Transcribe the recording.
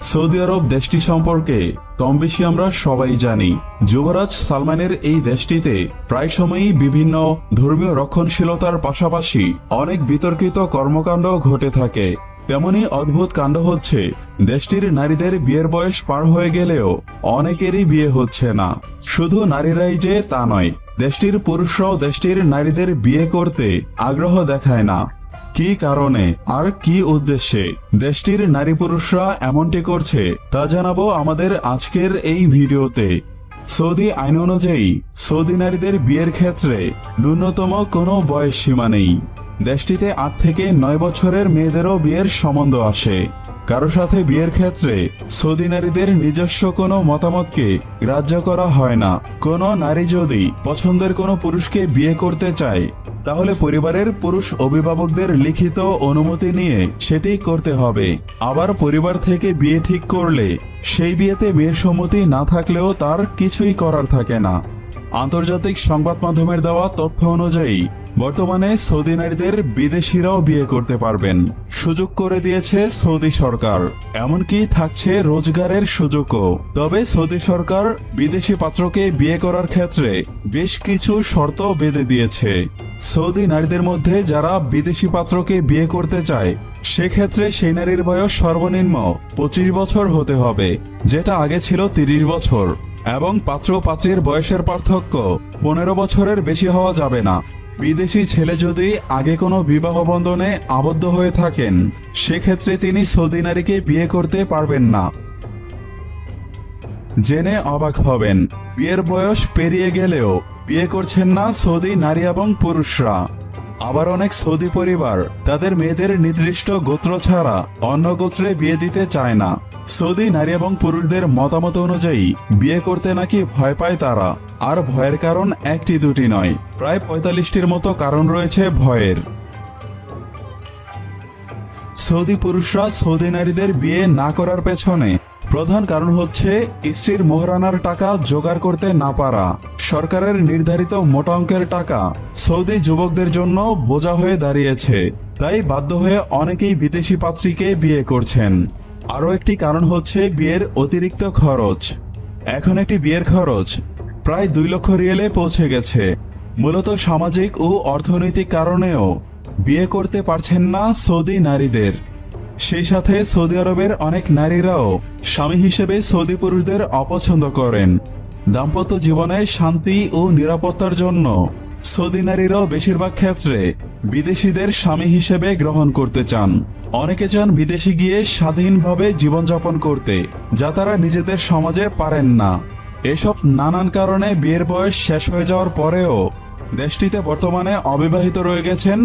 Saudi আরব দেশটি সম্পর্কে কম বেশি আমরা সবাই জানি। যুবরাজ সালমানের এই দেশটিতে প্রায় সময়ই বিভিন্ন ধর্মীয় রক্ষণশীলতার পাশাপাশি অনেক বিতর্কিত কর্মকাণ্ড ঘটে থাকে। তেমনি অদ্ভুত কাণ্ড হচ্ছে, দেশটির নারীদের বিয়ের বয়স পার হয়ে গেলেও অনেকেরই বিয়ে হচ্ছে না। শুধু নারীরাই যে তা নয়, দেশটির পুরুষরাও দেশটির নারীদের বিয়ে করতে আগ্রহ দেখায় না। কি কারণে আর কি উদ্দেশ্যে দেশটির নারী পুরুষরা এমনটি করছে, তা জানাব আমাদের আজকের এই ভিডিওতে। সৌদি আইন অনুযায়ী, সৌদি নারীদের বিয়ের ক্ষেত্রে ন্যূনতম কোনো বয়স সীমা নেই। দেশটিতে আট থেকে নয় বছরের মেয়েদেরও বিয়ের সম্বন্ধ আসে। কারও সাথে বিয়ের ক্ষেত্রে সৌদি নারীদের নিজস্ব কোনো মতামতকে গ্রাহ্য করা হয় না। কোনো নারী যদি পছন্দের কোনো পুরুষকে বিয়ে করতে চায়, তাহলে পরিবারের পুরুষ অভিভাবকদের লিখিত অনুমতি নিয়ে সেটি করতে হবে। আবার পরিবার থেকে বিয়ে ঠিক করলে সেই বিয়েতে বিয়ের সম্মতি না থাকলেও তার কিছুই করার থাকে না। আন্তর্জাতিক সংবাদ মাধ্যমের দেওয়া তথ্য অনুযায়ী বর্তমানে সৌদি নারীদের বিদেশিরাও বিয়ে করতে পারবেন। সুযোগ করে দিয়েছে সৌদি সরকার। এমনকি থাকছে রোজগারের সুযোগও। তবে সৌদি সরকার বিদেশি পাত্রকে বিয়ে করার ক্ষেত্রে বেশ কিছু শর্ত বেঁধে দিয়েছে। সৌদি নারীদের মধ্যে যারা বিদেশি পাত্রকে বিয়ে করতে চায়, সেক্ষেত্রে সেই নারীর বয়স সর্বনিম্ন পঁচিশ বছর হতে হবে, যেটা আগে ছিল তিরিশ বছর। এবং পাত্র পাত্রীর বয়সের পার্থক্য পনেরো বছরের বেশি হওয়া যাবে না। বিদেশি ছেলে যদি আগে কোনো বিবাহ বন্ধনে আবদ্ধ হয়ে থাকেন, সেক্ষেত্রে তিনি সৌদি নারীকে বিয়ে করতে পারবেন না। জেনে অবাক হবেন, বিয়ের বয়স পেরিয়ে গেলেও বিয়ে করছেন না সৌদি নারী এবং পুরুষরা। আবার অনেক সৌদি পরিবার তাদের মেয়েদের নির্দিষ্ট গোত্র ছাড়া অন্য গোত্রে বিয়ে দিতে চায় না। সৌদি নারী এবং পুরুষদের মতামত অনুযায়ী বিয়ে করতে নাকি ভয় পায় তারা। আর ভয়ের কারণ একটি দুটি নয়। প্রায় পঁয়তাল্লিশটির মতো কারণ রয়েছে ভয়ের। সৌদি পুরুষরা সৌদি নারীদের বিয়ে না করার পেছনে প্রধান কারণ হচ্ছে স্ত্রীর মোহরানার টাকা জোগাড় করতে না পারা। সরকারের নির্ধারিত মোটা অঙ্কের টাকা সৌদি যুবকদের জন্য বোঝা হয়ে দাঁড়িয়েছে। তাই বাধ্য হয়ে অনেকেই বিদেশি পাত্রীকে বিয়ে করছেন। আরও একটি কারণ হচ্ছে বিয়ের অতিরিক্ত খরচ। এখন একটি বিয়ের খরচ। প্রায় দুই লক্ষ রিয়েলে পৌঁছে গেছে। মূলত সামাজিক ও অর্থনৈতিক কারণেও বিয়ে করতে পারছেন না সৌদি নারীদের। সেই সাথে সৌদি আরবের অনেক নারীরাও স্বামী হিসেবে সৌদি পুরুষদের অপছন্দ করেন। দাম্পত্য জীবনে শান্তি ও নিরাপত্তার জন্য সৌদি নারীরাও বেশিরভাগ ক্ষেত্রে বিদেশিদের স্বামী হিসেবে গ্রহণ করতে চান। অনেকে চান বিদেশি গিয়ে স্বাধীনভাবে জীবনযাপন করতে, যা তারা নিজেদের সমাজে পারেন না। এসব নানান কারণে বিয়ের বয়স শেষ হয়ে যাওয়ার পরেও দেশটিতে বর্তমানে অবিবাহিত রয়ে গেছেন